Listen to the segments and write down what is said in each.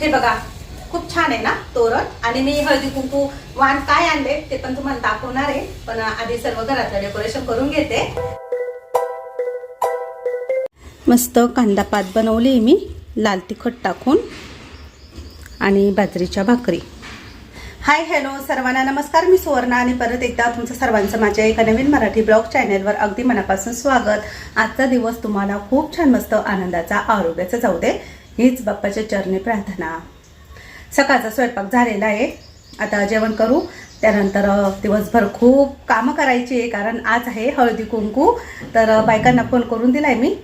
हे बघा खूप छान आहे ना तोरण? आणि मी हळदी कुंकू वाण काय आणले ते पण तुम्हाला दाखवणार आहे. पण आधी सर्व घरातलं डेकोरेशन करून घेते. मस्त कांदा पात बनवली मी. लाल तिखट टाकून. आणि बाजरीच्या भाकरी. हाय हॅलो सर्वांना नमस्कार. मी सुवर्णा आणि परत एकदा तुमचं सर्वांचं माझ्या एका नवीन मराठी ब्लॉग चॅनेलवर अगदी मनापासून स्वागत. आजचा दिवस तुम्हाला खूप छान मस्त आनंदाचा आरोग्याचा जाऊ दे. हीच बाप्पाच्या चरणी प्रार्थना. सकाळचा स्वयंपाक झालेला आहे. आता जेवण करू. त्यानंतर दिवसभर खूप कामं करायची आहे कारण आज आहे हळदी कुंकू. तर बायकांना फोन करून दिला आहे मी.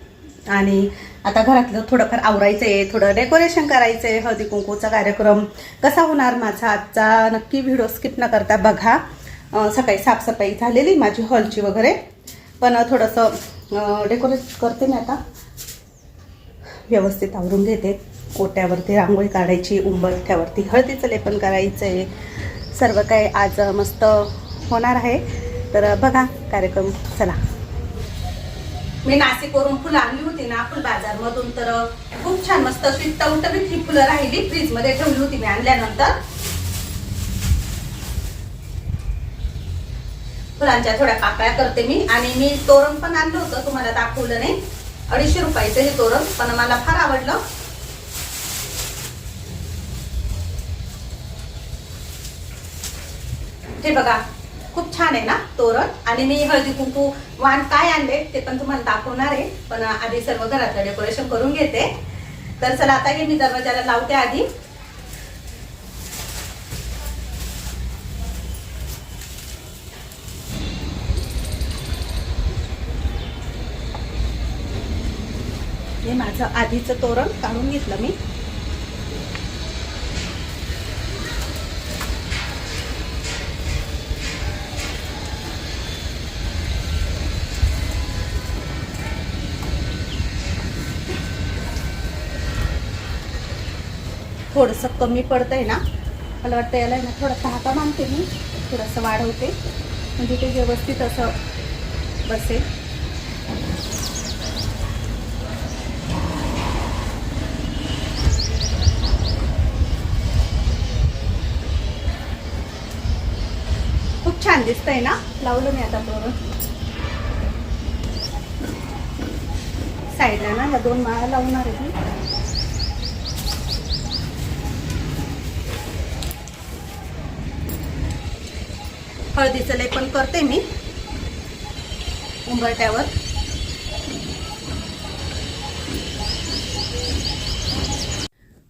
आणि आता घरातलं थोडंफार आवरायचं आहे थोडं डेकोरेशन करायचं आहे हळदी कुंकूचा कार्यक्रम कसा होणार माझा आजचा नक्की व्हिडिओ स्किप न करता बघा. सकाळी साफसफाई झालेली माझी हॉलची वगैरे. पण थोडंसं डेकोरेट करते मी आता. व्यवस्थित आवरून घेते. ओट्यावरती रांगोळी काढायची उंबरठ्यावरती हळदीचं लेपन करायचं आहे सर्व काही आज मस्त होणार आहे. तर बघा कार्यक्रम. चला. मी नाशिकवरून फुलं आणली होती ना फुल बाजारमधून. तर खूप छान मस्त अशी टवटवीत ही फुलं राहिली. फ्रीजमध्ये ठेवली होती मी आणल्यानंतर. फुलांच्या थोड्या पाकळ्या करते मी. आणि मी तोरण पण आणलं होतं तुम्हाला दाखवलं नाही. अडीचशे रुपयाचं हे तोरण पण मला फार आवडलं. हे बघा खूप छान आहे ना तोरण? आणि मी हळदी कुंकू वाण काय आणले ते पण तुम्हाला दाखवणार आहे. पण आधी सर्व घरातलं डेकोरेशन करून घेते. तर चला आता हे मी दरवाजाला लावते आधी. हे माझं आधीचं तोरण काढून घेतलं मी. थोडंसं कमी पडतंय ना. मला वाटतं याला ना थोडं धाका मानते मी. थोडंसं वाढवते. म्हणजे ते व्यवस्थित असं बसेल. छान दिसतंय ना? लावलं मी आता थोडं साईडला ना या दोन माळा लावणार आहे मी. हळदीचं पण करते मी. उंबरट्यावर.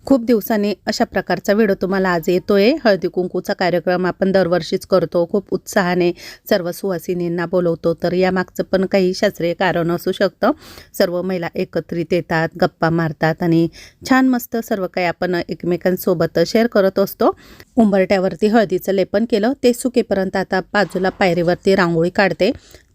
खूप दिवसांनी अशा प्रकारचा व्हिडिओ तुम्हाला आज येतोय. हळदी कुंकूचा कार्यक्रम आपण दरवर्षीच करतो. खूप उत्साहाने सर्व सुवासिनींना बोलवतो. तर यामागचं पण काही शास्त्रीय कारण असू शकतं. सर्व महिला एकत्रित येतात गप्पा मारतात आणि छान मस्त सर्व काही आपण एकमेकांसोबत शेअर करत असतो. उंबरट्यावरती हळदीचं लेपन केलं. ते सुकेपर्यंत आता बाजूला पायरीवरती रांगोळी काढते.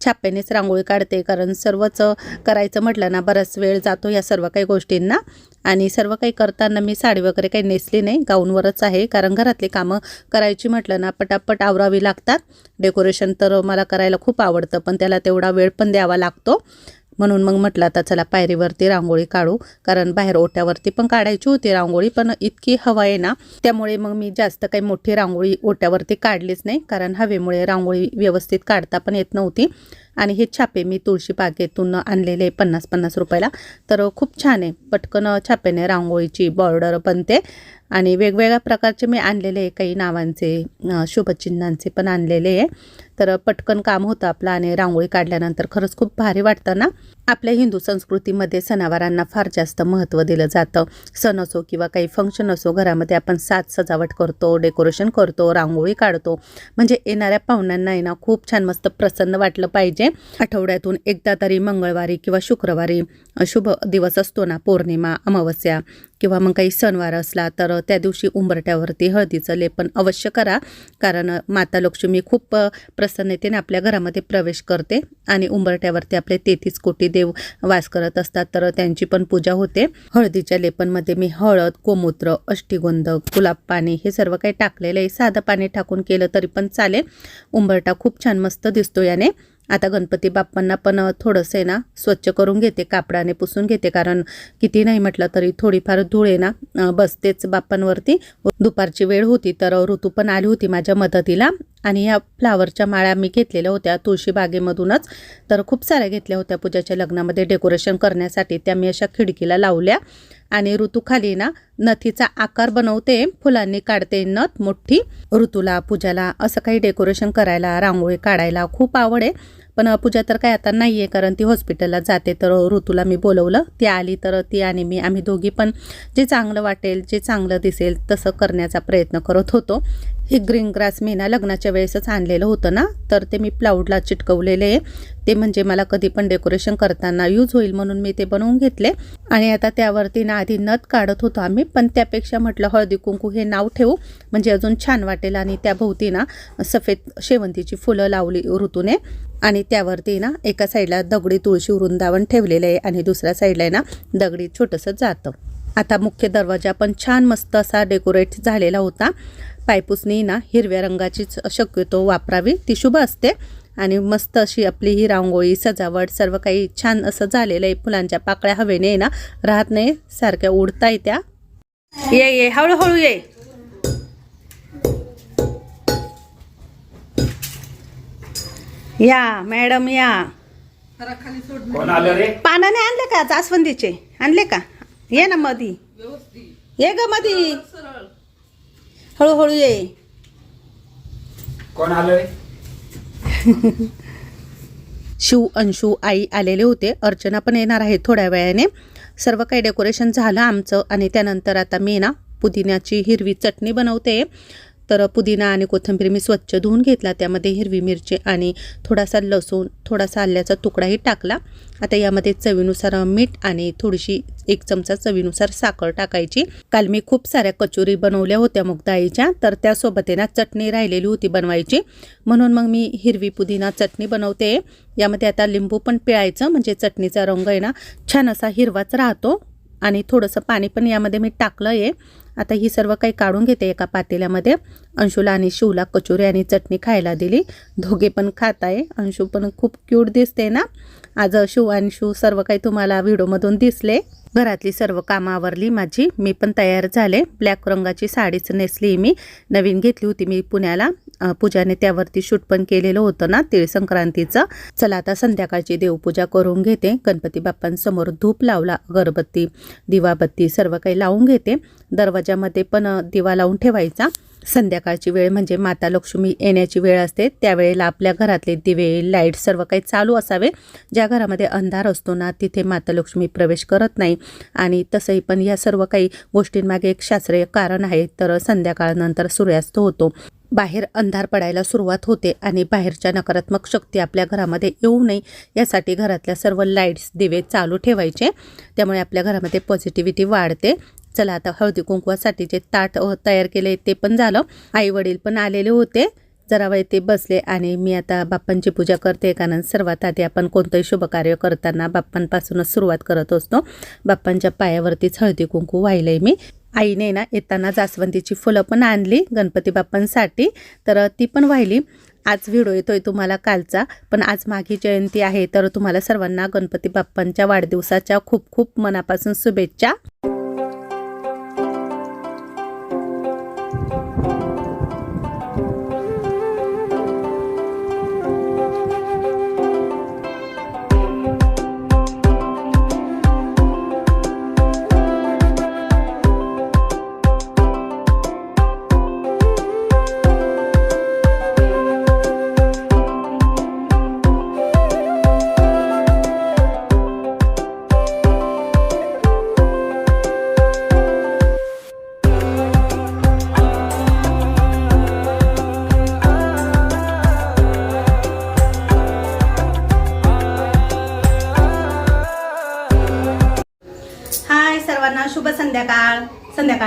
छाप्यानेच रांगोळी काढते कारण सर्वच करायचं म्हटलं ना बराच वेळ जातो या सर्व काही गोष्टींना. आणि सर्व काही करताना मी साडी वगैरे काही नेसली नाही गाऊनवरच आहे. कारण घरातली कामं करायची म्हटलं ना पटापट आवरावी लागतात. डेकोरेशन तर मला करायला खूप आवडतं पण त्याला तेवढा वेळ पण द्यावा लागतो. म्हणून मग म्हटलं आता चला पायरीवरती रांगोळी काढू. कारण बाहेर ओट्यावरती पण काढायची होती रांगोळी पण इतकी हवा आहे ना त्यामुळे मग मी जास्त काही मोठी रांगोळी ओट्यावरती काढलीच नाही. कारण हवेमुळे रांगोळी व्यवस्थित काढता पण येत नव्हती. आणि हे छापे मी तुळशी बागेतून आणलेले पन्नास पन्नास रुपयाला. तर खूप छान आहे. पटकन छापेने रांगोळीची बॉर्डर बनते. आणि वेगवेगळ्या प्रकारचे मी आणलेले आहे. काही नावांचे शुभचिन्हांचे पण आणलेले आहे. तर पटकन काम होतं आपलं आणि रांगोळी काढल्यानंतर खरंच खूप भारी वाटतं ना. आपल्या हिंदू संस्कृतीमध्ये सणावारांना फार जास्त महत्त्व दिलं जातं. सण असो किंवा काही फंक्शन असो घरामध्ये आपण साज सजावट करतो डेकोरेशन करतो रांगोळी काढतो. म्हणजे येणाऱ्या पाहुण्यांना आहे ना खूप छान मस्त प्रसन्न वाटलं पाहिजे. आठवड्यातून एकदा तरी मंगळवारी किंवा शुक्रवारी शुभ दिवस असतो ना पौर्णिमा अमावस्या किंवा मग काही सणवार असला तर त्या दिवशी उंबरट्यावरती हळदीचं लेपन अवश्य करा. कारण माता लक्ष्मी खूप प्रसन्नतेने आपल्या घरामध्ये प्रवेश करते आणि उंबरट्यावरती आपले तेहतीस कोटी देव वास करत असतात तर त्यांची पण पूजा होते. हळदीच्या लेपनमध्ये मी हळद गोमूत्र अष्टीगोंधक गुलाब पाणी हे सर्व काही टाकलेलं आहे. साधं पाणी टाकून केलं तरी पण चालेल. उंबरटा खूप छान मस्त दिसतो याने. आता गणपती बाप्पांना पण थोडंसं आहे ना स्वच्छ करून घेते कापडाने पुसून घेते. कारण किती नाही म्हटलं तरी थोडीफार धूळ आहे ना बसतेच बाप्पांवरती. दुपारची वेळ होती तर ऋतू पण आली होती माझ्या मदतीला. आणि ह्या फ्लावरच्या माळ्या मी घेतलेल्या होत्या तुळशी बागेमधूनच. तर खूप साऱ्या घेतल्या होत्या पूजाच्या लग्नामध्ये डेकोरेशन करण्यासाठी. त्या मी अशा खिडकीला लावल्या. आणि ऋतूखाली ना नथीचा आकार बनवते फुलांनी काढते नथ मोठी. ऋतूला पूजाला असं काही डेकोरेशन करायला रांगोळी काढायला खूप आवड आहे. पण पूजा तर काय आता नाही आहे कारण ती हॉस्पिटलला जाते. तर ऋतूला मी बोलवलं. ती आली तर ती आणि मी आम्ही दोघी पण जे चांगलं वाटेल जे चांगलं दिसेल तसं करण्याचा प्रयत्न करत होतो. हे ग्रीन ग्रास मी ना लग्नाच्या वेळेसच आणलेलं होतं ना तर ते मी प्लाऊडला चिटकवलेले आहे. ते म्हणजे मला कधी पण डेकोरेशन करताना यूज होईल म्हणून मी ते बनवून घेतले. आणि आता त्यावरती ना आधी नथ काढत होतो आम्ही पण त्यापेक्षा म्हटलं हळदी कुंकू हे नाव ठेवू. म्हणजे अजून छान वाटेल आणि त्याभोवती ना सफेद शेवंतीची फुलं लावली ऋतूने. आणि त्यावरती ना एका साईडला दगडी तुळशी वृंदावन ठेवलेलं आहे आणि दुसऱ्या साईडला आहे ना दगडी छोटंसं जातं. आता मुख्य दरवाजा पण छान मस्त असा डेकोरेट झालेला होता. पायपुसणी ना हिरव्या रंगाचीच शक्यतो वापरावी. ती शुभ असते. आणि मस्त अशी आपली ही रांगोळी सजावट सर्व काही छान असं झालेलं आहे. फुलांच्या पाकळ्या हवेने ना राहत नाही. सारख्या उडता त्या. ये ये हळूहळू ये. या मॅडम या. पानाने आणले का जास्वंदीचे आणले का? ये ना मधी. ये ग मधी. हळूहळू ये. कोण आलं रे? शिव अंशू आई आलेले होते. अर्चना पण येणार आहे थोड्या वेळाने. सर्व काही डेकोरेशन झालं आमचं आणि त्यानंतर आता मी ना पुदिन्याची हिरवी चटणी बनवते. तर पुदिना आणि कोथिंबीर मी स्वच्छ धुवून घेतला. त्यामध्ये हिरवी मिरची आणि थोडासा लसूण थोडासा आल्याचा तुकडाही टाकला. आता यामध्ये चवीनुसार मीठ आणि थोडीशी एक चमचा चवीनुसार साखर टाकायची. काल मी खूप साऱ्या कचोरी बनवल्या होत्या मुगदाळीच्या तर त्यासोबत ना चटणी राहिलेली होती बनवायची. म्हणून मग मी हिरवी पुदिना चटणी बनवते. यामध्ये आता लिंबू पण पिळायचं म्हणजे चटणीचा रंग आहे ना छान असा हिरवाच राहतो. आणि थोडंसं पाणी पण यामध्ये मी टाकलं आहे आता ही सर्व काही काढून घेते एका पातेल्यामध्ये. अंशूला आणि शिवला कचोरी आणि चटणी खायला दिली. दोघे पण खात आहे. अंशू पण खूप क्यूट दिसते ना. आज शिव आणि शिव सर्व काही तुम्हाला व्हिडिओमधून दिसले. घरातली सर्व कामं आवरली माझी. मी पण तयार झाले. ब्लॅक रंगाची साडीच नेसली मी. नवीन घेतली होती मी पुण्याला. पूजाने त्यावरती शूट पण केलेलं होतं ना तिळ संक्रांतीचं चला आता संध्याकाळची देवपूजा करून घेते. गणपती बाप्पांसमोर धूप लावला अगरबत्ती दिवाबत्ती सर्व काही लावून घेते. दरवाजामध्ये पण दिवा लावून ठेवायचा. संध्याकाळची वेळ म्हणजे माता लक्ष्मी येण्याची वेळ असते. त्यावेळेला आपल्या घरातले दिवे लाइट सर्व काही चालू असावे. ज्या घरामध्ये अंधार असतो ना तिथे माता लक्ष्मी प्रवेश करत नाही. आणि तसंही पण या सर्व काही गोष्टींमागे एक शास्त्रीय कारण आहे. तर संध्याकाळनंतर सूर्यास्त होतो. बाहेर अंधार पडायला सुरुवात होते आणि बाहेरच्या नकारात्मक शक्ती आपल्या घरामध्ये येऊ नये. यासाठी घरातल्या सर्व लाईट्स दिवे चालू ठेवायचे. त्यामुळे आपल्या घरामध्ये पॉझिटिव्हिटी वाढते. चला आता हळदी कुंकवासाठी जे ताट तयार केले ते पण झालं. आई वडील पण आलेले होते. जरा वेळ ते बसले आणि मी आता बाप्पांची पूजा करते कारण सर्वात आधी आपण कोणतंही शुभकार्य करताना बाप्पांपासूनच सुरुवात करत असतो. बाप्पांच्या पायावरतीच हळदी कुंकू वाहिलंय मी. आईने ना येताना जास्वंदीची फुलं पण आणली गणपती बाप्पांसाठी तर ती पण वाहिली. आज व्हिडिओ येतोय तुम्हाला कालचा पण आज माघी जयंती आहे तर तुम्हाला सर्वांना गणपती बाप्पांच्या वाढदिवसाच्या खूप खूप मनापासून शुभेच्छा.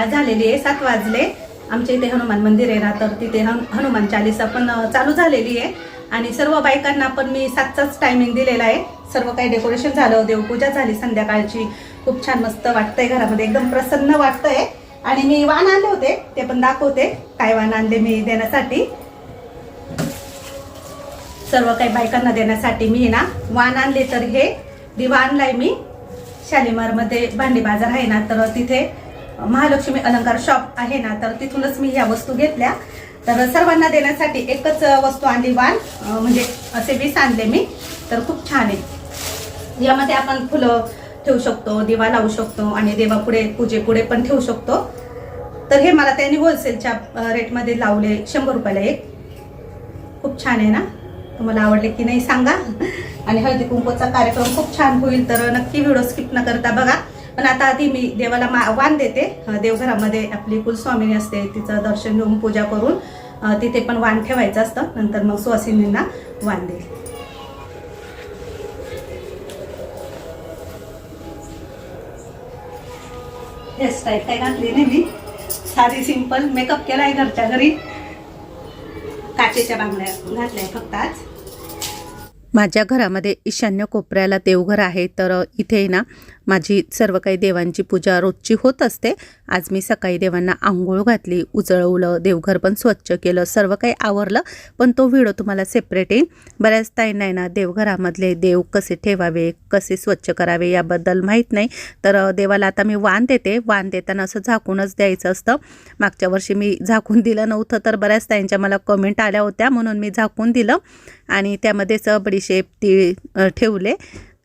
सकाळ झालेली आहे सात वाजले. आमच्या इथे हनुमान मंदिर आहे ना तर तिथे हन हनुमान चालीसा पण चालू झालेली आहे. आणि सर्व बायकांना पण मी सातचाच टायमिंग दिलेला आहे. सर्व काही डेकोरेशन झालं देवपूजा झाली संध्याकाळची. खूप छान मस्त वाटतंय घरामध्ये. एकदम प्रसन्न वाटतंय. आणि मी वाण आणले होते ते पण दाखवते. काय वाण आणले मी देण्यासाठी. सर्व काही बायकांना देण्यासाठी मी ना वाण आणले. तर हे दिवा आणलाय मी. शालिमारमध्ये भांडी बाजार आहे ना तर तिथे महालक्ष्मी अलंकार शॉप आहे ना तर तिथूनच मी ह्या वस्तू घेतल्या. तर सर्वांना देण्यासाठी एकच वस्तू आणली वाण. म्हणजे असे वीस आणले मी. तर खूप छान आहे. यामध्ये आपण फुलं ठेवू शकतो दिवा लावू शकतो आणि देवापुढे पूजेपुढे पण ठेवू शकतो. तर हे मला त्यांनी होलसेलच्या रेटमध्ये लावले शंभर रुपयाला एक. खूप छान आहे ना? तुम्हाला आवडले की नाही सांगा. आणि हळदी कुंकूचा कार्यक्रम खूप छान होईल तर नक्की व्हिडिओ स्किप न करता बघा. पण आता आधी मी देवाला आव्हान वाण देते. देवघरामध्ये आपली कुलस्वामिनी असते तिचं दर्शन घेऊन पूजा करून तिथे पण वाण ठेवायचं असतं. नंतर मग सुवासिनींना वाण देईल. हेअरस्टाईल काय घातली नाही मी. साधी सिंपल मेकअप केला आहे घरच्या घरी. काचेच्या बांगड्या घातल्या फक्त आज. माझ्या घरामध्ये ईशान्य कोपऱ्याला देवघर आहे तर इथे ना माझी सर्व काही देवांची पूजा रोजची होत असते. आज मी सकाळी देवांना आंघोळ घातली उजळवलं देवघर पण स्वच्छ केलं सर्व काही आवरलं पण तो व्हिडिओ तुम्हाला सेपरेट येईल. बऱ्याच ताईंना आहे ना देवघरामधले देव कसे ठेवावे कसे स्वच्छ करावे याबद्दल माहीत नाही. तर देवाला आता मी वाण देते. वाण देताना असं झाकूनच द्यायचं असतं. मागच्या वर्षी मी झाकून दिलं नव्हतं तर बऱ्याच ताईंच्या मला कमेंट आल्या होत्या म्हणून मी झाकून दिलं. आणि त्यामध्येच बडीशेप ती ठेवले.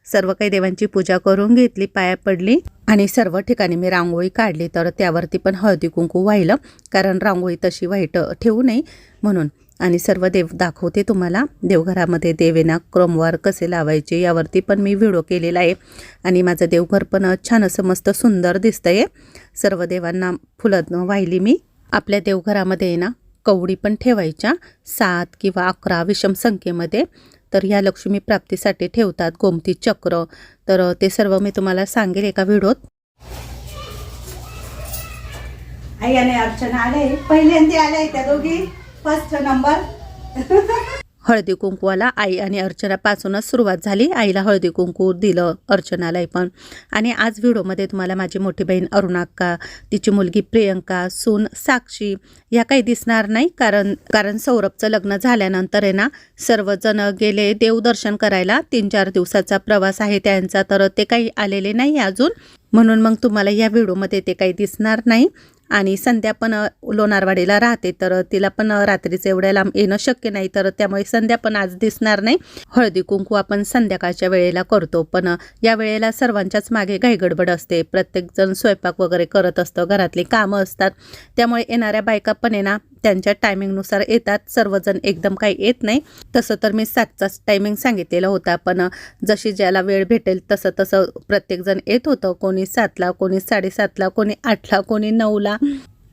सर्व काही देवांची पूजा करून घेतली पाया पडली आणि सर्व ठिकाणी मी रांगोळी काढली. तर त्यावरती पण हळदी कुंकू वाहिलं कारण रांगोळी तशी वाईट ठेवू नये म्हणून. आणि सर्व देव दाखवते तुम्हाला देवघरामध्ये देवेना क्रमवार कसे लावायचे यावरती पण मी व्हिडिओ केलेला आहे. आणि माझं देवघर पण छान असं मस्त सुंदर दिसतंय. सर्व देवांना फुलं वाहिली मी. आपल्या देवघरामध्ये आहे ना कवडी पण ठेवायच्या सात किंवा अकरा विषम संख्येमध्ये. तर ह्या लक्ष्मी प्राप्तीसाठी ठेवतात गोमती चक्र. तर ते सर्व मी तुम्हाला सांगेल एका व्हिडिओत. आई आणि अर्चना आले. पहिल्यांदा आले त्या दोघी. फर्स्ट नंबर हळदी कुंकवाला आई आणि अर्चनापासूनच सुरुवात झाली. आईला हळदी कुंकू दिलं अर्चनालाही पण. आणि आज व्हिडिओमध्ये तुम्हाला माझी मोठी बहीण अरुणाक्का तिची मुलगी प्रियंका सून साक्षी ह्या काही दिसणार नाही. कारण कारण सौरभचं लग्न झाल्यानंतर आहे ना सर्वजण गेले देवदर्शन करायला. तीन चार दिवसाचा प्रवास आहे त्यांचा तर ते काही आलेले नाही अजून. म्हणून मग तुम्हाला या व्हिडिओमध्ये ते काही दिसणार नाही. आणि संध्या पण लोणारवाडीला राहते तर तिला पण रात्रीचं एवढ्या लांब येणं शक्य नाही तर त्यामुळे संध्या पण आज दिसणार नाही. हळदी कुंकू आपण संध्याकाळच्या वेळेला करतो पण या वेळेला सर्वांच्याच मागे घाईगडबड असते. प्रत्येकजण स्वयंपाक वगैरे करत असतं घरातली कामं असतात. त्यामुळे येणाऱ्या बायका पण आहे ना त्यांच्या टायमिंगनुसार येतात. सर्वजण एकदम काही येत नाही. तसं तर मी सातचाच टायमिंग सांगितलेला होता. पण जशी ज्याला वेळ भेटेल तसं तसं प्रत्येकजण येत होतं. कोणी सातला कोणी साडेसातला कोणी आठला कोणी नऊला.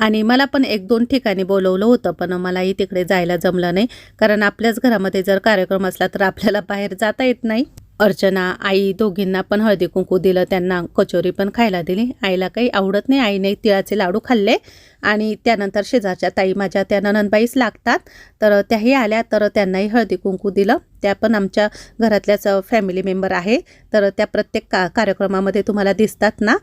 आणि मला पण एक दोन ठिकाणी बोलवलं होतं. पण मलाही तिकडे जायला जमलं नाही. कारण आपल्याच घरामध्ये जर कार्यक्रम असला तर आपल्याला बाहेर जाता येत नाही. अर्चना आई दोघींना पण हळदी कुंकू दिलं. त्यांना कचोरी पण खायला दिली. आईला काही आवडत नाही. आईने तिळाचे लाडू खाल्ले. आणि त्यानंतर शेजारच्या ताई माझ्या त्या ननंदबाईच लागतात. तर त्याही आल्या. तर त्यांनाही हळदी कुंकू दिलं. त्या पण आमच्या घरातल्याच फॅमिली मेंबर आहे. तर त्या प्रत्येक का कार्यक्रमामध्ये तुम्हाला दिसतात ना?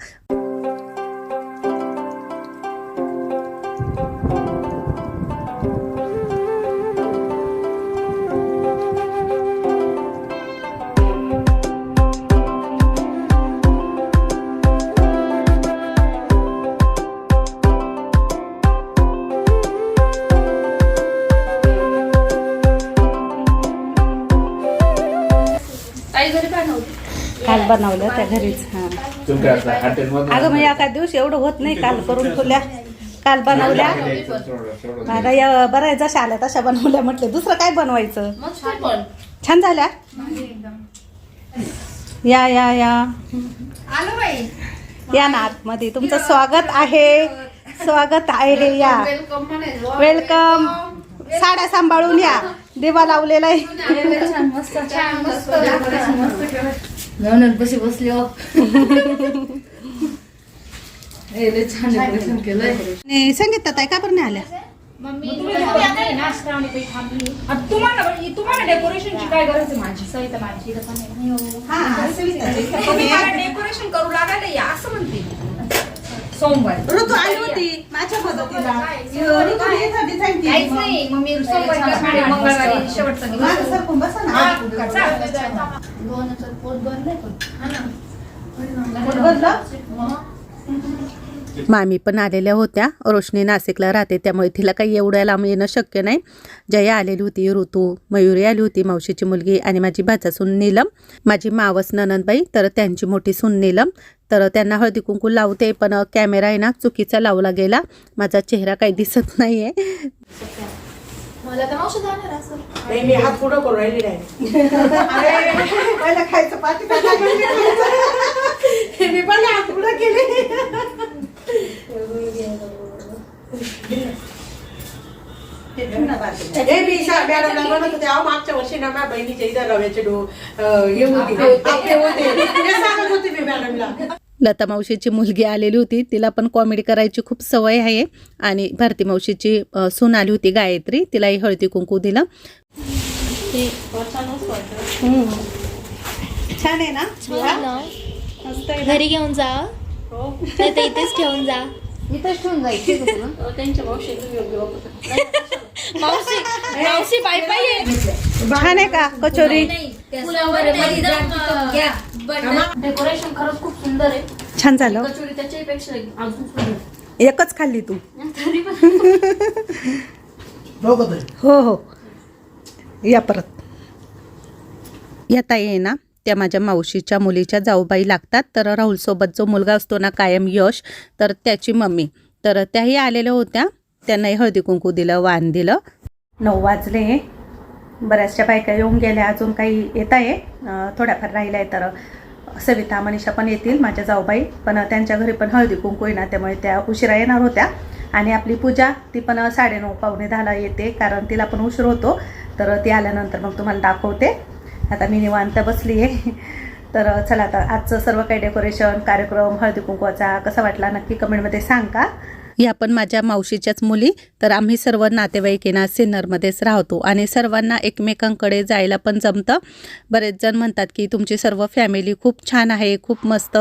बनवली त्या घरीच हां. आता अगं मग एका दिवशी एवढं होत नाही काल करून ठेवल्या. काल बनवल्या. माझा या बरं आहे जशा आल्या तशा बनवल्या. म्हटले दुसरं काय बनवायचं? मस्त पण. छान झाल्या? या या या. आलो बाई. या ना आतमध्ये. तुमचं स्वागत आहे. स्वागत आहे या. वेलकम साड्या सांभाळून या. देवा लावलेला आहे. नवनच बशी बसली हो. ए, लय छान डेकोरेशन केलंय. आणि संगीता ताई का बरं नाही आल्या? तुम्हाला तुम्हाला डेकोरेशनची काय गरज आहे माझी? हा, सविता. मला डेकोरेशन करू लागायला असं म्हणते. सोमवार. ऋतू आली होती. माझ्या मदतीला. ऋतू इथं design केली काहीच मग. नाही मग मी सोमवारी करणार, मंगळवारी शेवटचा माझं दिवस सरकून बसा ना. हा, चाल. दोनाचं पोट भरलंय पण. ना. पोट भरलं? मग? मामी पण आलेल्या होत्या. रोशनी नाशिकला राहते. त्यामुळे तिला काही एवढ्या लांब येणं शक्य नाही. जया आलेली होती ऋतू. मयुरी आली होती मावशीची मुलगी आणि माझी भाचा सून नीलम. माझी मावस ननंदबाई तर त्यांची मोठी सून नीलम. तर त्यांना हळदी कुंकू लावते पण कॅमेरा आहे ना चुकीचा लावला गेला. माझा चेहरा काही दिसत नाही आहे मला तर मावशी जाणार असं. नाही मी हात पुढं करून राहिली नाही. अरे, पहिलं खायचं पाठी का मी पण हात पुढं केले. हे मी शा- मॅडमला म्हणत होते अहो मागच्या वर्षी ना माझ्या बहिणीच्या इथं रव्याचे डो अं, हे होते आपे होते. हे सांगत होते मी मॅडमला. लता मावशीची मुलगी आलेली होती. तिला पण कॉमेडी करायची खूप सवय आहे. आणि भारती मावशीची सून आली होती गायत्री. तिलाही हळदी कुंकू दिलं. छान आहे ना? छान ना? घरी घेऊन जा. नाही तर इथेच ठेवून जा. इथंच ठेवून जायची तुला? मावशी मावशी बाय बाय छान आहे का कचोरी? डेकोरेशन खरंच खूप सुंदर आहे. छान झालं. कचोरी त्याच्यापेक्षा अजून सुंदर एकच खाल्ली तू. हो हो. या परत. या ताई आहे ना? त्या माझ्या मावशीच्या मुलीच्या जाऊबाई लागतात. तर राहुलसोबत जो मुलगा असतो ना कायम यश तर त्याची मम्मी. तर त्याही आलेल्या होत्या. त्यांनाही हळदी कुंकू दिलं वाण दिलं. नऊ वाजले. बऱ्याचशा बायका येऊन गेल्या. अजून काही येत आहे. थोड्याफार राहिल्या आहे तर सविता मनीषा पण येतील माझ्या जाऊबाई. पण त्यांच्या घरी पण हळदी कुंकू आहे ना त्यामुळे त्या उशिरा येणार होत्या. आणि आपली पूजा ती पण साडेनऊ पावणे दहाला येते कारण तिला पण उशीर होतो. तर ती आल्यानंतर मग तुम्हाला दाखवते. आता मी निवांत बसली आहे. तर चला आता आजचं सर्व काही डेकोरेशन कार्यक्रम हळदी कुंकवाचा कसा वाटला नक्की कमेंटमध्ये सांग. का या पण माझ्या मावशीच्याच मुली तर आम्ही सर्व नातेवाईक आहे सिन्नरमध्येच राहतो. आणि सर्वांना एकमेकांकडे जायला पण जमतं. बरेच जण म्हणतात की तुमची सर्व फॅमिली खूप छान आहे खूप मस्त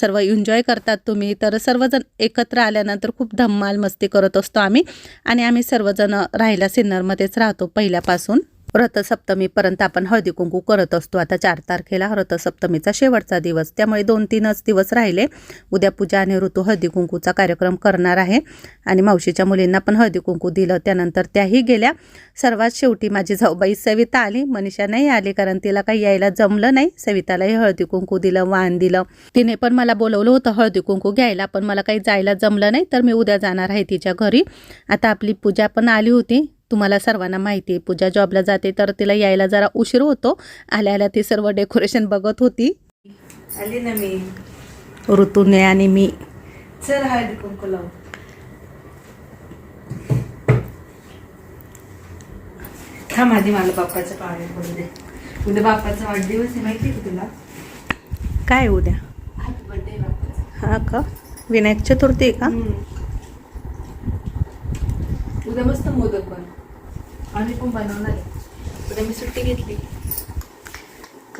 सर्व एन्जॉय करतात तुम्ही. तर सर्वजण एकत्र आल्यानंतर खूप धम्माल मस्ती करत असतो आम्ही. आणि आम्ही सर्वजण राहायला सिन्नरमध्येच राहतो पहिल्यापासून. रथसप्तमीपर्यंत आपण हळदी कुंकू करत असतो. आता चार तारखेला रथसप्तमीचा शेवटचा दिवस. त्यामुळे दोन तीनच दिवस राहिले. उद्या पूजा आणि ऋतू हळदी कुंकूचा कार्यक्रम करणार आहे. आणि मावशीच्या मुलींना पण हळदी कुंकू दिलं. त्यानंतर त्याही गेल्या. सर्वात शेवटी माझी जाऊबाई सविता आली. मनीषा नाही आली कारण तिला काही यायला जमलं नाही. सवितालाही हळदी कुंकू दिलं वाण दिलं. तिने पण मला बोलवलं होतं हळदी कुंकू घ्यायला पण मला काही जायला जमलं नाही. तर मी उद्या जाणार आहे तिच्या घरी. आता आपली पूजा पण आली होती. तुम्हाला सर्वांना माहिती आहे पूजा जॉबला जाते तर तिला यायला जरा उशीर होतो. आल्या आल्या ती सर्व डेकोरेशन बघत होती. आली ना मी. ऋतूने आणि मी. चल हळदी कुंकू लावू. थांब आधी मला बाप्पाचं पाणी बोलू दे. उद्या बाप्पाचा वाढदिवस आहे माहिती आहे का तुला? काय उद्या? हॅपी बर्थडे बाप्पाचा. हा का? विनायक चतुर्थी आहे का? उद्या मस्त मोदक बन आम्ही पण बनवणार आहे. उद्या मी सुट्टी घेतली.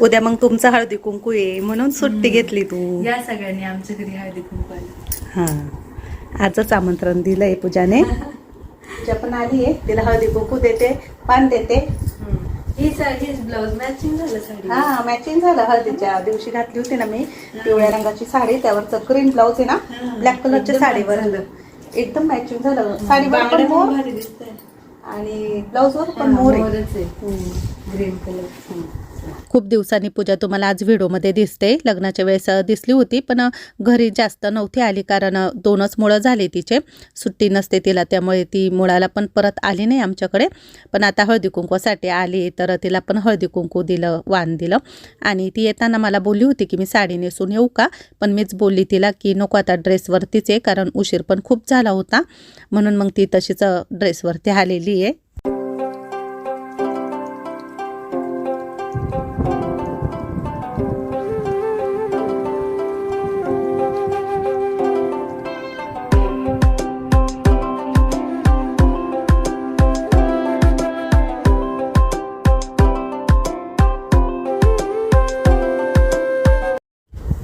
उद्या मग तुमचा हळदी कुंकू आहे म्हणून सुट्टी घेतली तू. या सगळ्यांनी आमच्या घरी हळदी कुंकू आलं हा. आजच आमंत्रण दिलंय पूजाने. पूजा पण आली आहे. तिला हळदी कुंकू देते पान देते. हीच हीच ब्लाऊज मॅचिंग झालं साडी. हा मॅचिंग झालं. हळदीच्या दिवशी घातली होती ना मी. पिवळ्या रंगाची साडी त्यावरचं ग्रीन ब्लाऊज आहे ना. ब्लॅक कलरच्या साडीवर एकदम मॅचिंग झालं. साडीवर पण बांगड्या मोर पण भारी दिसतंय आणि ब्लाऊजवर पण मोर आहे. मोरच आहे. Green colour. खूप दिवसांनी पूजा तुम्हाला आज व्हिडिओमध्ये दिसते. लग्नाच्या वेळेस दिसली होती पण घरी जास्त नव्हती आली कारण दोनच मुळं झाली तिचे. सुट्टी नसते तिला त्यामुळे ती मुळाला पण परत आली नाही आमच्याकडे. पण आता हळदी कुंकवासाठी आली तर तिला पण हळदी कुंकू दिलं वाण दिलं. आणि ती येताना मला बोलली होती की मी साडी नेसून येऊ का? पण मीच बोलली तिला की नको आता ड्रेसवरतीच आहे कारण उशीर पण खूप झाला होता. म्हणून मग ती तशीच ड्रेसवरती आलेली आहे.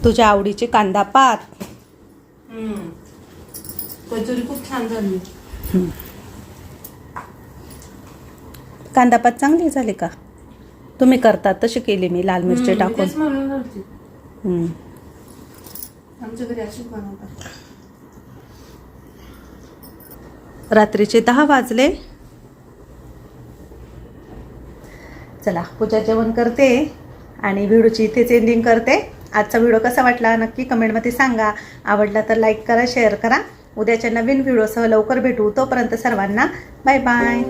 तुझ्या आवडीची कांदा पात. कचोरी खूप छान झाली. कांदापात चांगली झाली का? तुम्ही करतात तशी केली मी लाल मिरची टाकून. हम्म. आमच्या घरी अशीच बनवतात. रात्रीचे दहा वाजले. चला पूजा जेवण करते आणि व्हिडिओची इथेच एंडिंग करते. आजचा व्हिडिओ कसा वाटला नक्की कमेंटमध्ये सांगा. आवडला तर लाईक करा शेअर करा. उद्याच्या नवीन व्हिडिओसह लवकर भेटू. तोपर्यंत सर्वांना बाय बाय